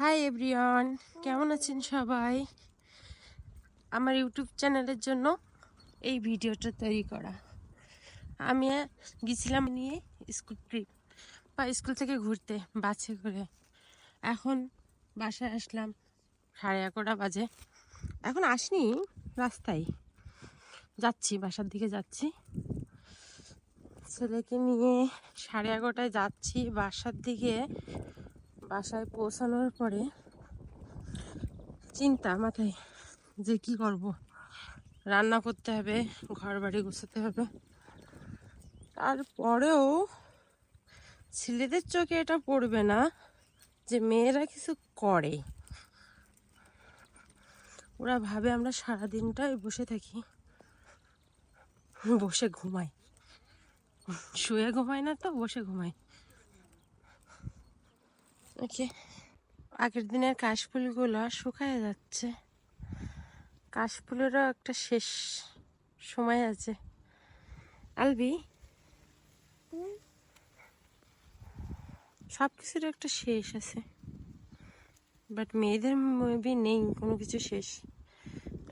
Hi everyone কেমন আছেন সবাই? আমার ইউটিউব চ্যানেলের জন্য এই ভিডিওটা তৈরি করা। আমি গেছিলাম নিয়ে স্কুল ট্রিপ, বা স্কুল থেকে ঘুরতে, বাসে করে। এখন বাসায় আসলাম, সাড়ে এগারোটা বাজে। এখন আসনি, রাস্তায়। যাচ্ছি, বাসার দিকে যাচ্ছি। ছেলেকে নিয়ে সাড়ে এগারোটায় যাচ্ছি, বাসার দিকে। বাসায় পৌঁছানোর পরে চিন্তা মাথায় যে কি করব? রান্না করতে হবে ঘর বাড়ি গুছাতে হবে। তারপরেও ছেলেদের চোখে এটা পড়বে না যে মেয়েরা কিছু করে। ওরা ভাবে আমরা সারাদিনটাই বসে থাকি, বসে ঘুমাই। শুয়ে ঘুমাই না তো, বসে ঘুমাই ওকে। আগের দিনের কাশফুলগুলো শুকায় যাচ্ছে। কাশফুলেরও একটা শেষ সময় আছে। আলবি? সব কিছুর একটা শেষ আছে। বাট মেয়েদের মেবি নেই কোনো কিছু শেষ।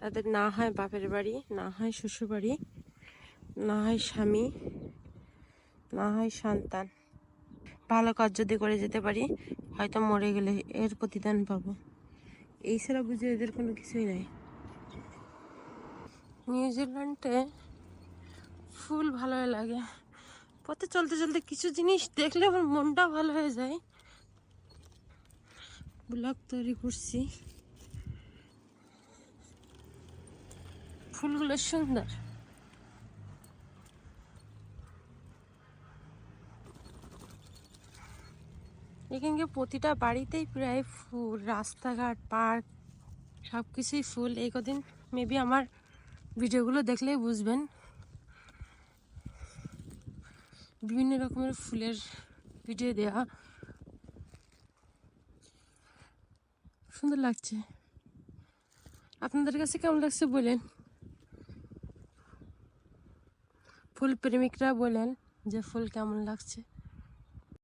তাদের না হয় বাপের বাড়ি না হয় শ্বশুর বাড়ি না হয় স্বামী না হয় সন্তান। ভালো কাজ যদি করে যেতে পারি, হয়তো মরে গেলে এর প্রতিদান পাবো। এই ছাড়া বুঝে এদের কোনো কিছুই নাই। নিউজিল্যান্ডে ফুল ভালো লাগে। পথে চলতে চলতে কিছু জিনিস দেখলে আমার মনটা ভালো হয়ে যায়। ব্লগ তৈরি করছি। ফুলগুলো সুন্দর। এখানকে প্রতিটা বাড়িতেই প্রায় ফুল, রাস্তাঘাট, পার্ক সব কিছুই ফুল। এই কদিন মেবি আমার ভিডিওগুলো দেখলেই বুঝবেন। বিভিন্ন রকমের ফুলের ভিডিও দেওয়া সুন্দর লাগছে। আপনাদের কাছে কেমন লাগছে বলেন। ফুল প্রেমিকরা বলেন যে ফুল কেমন লাগছে।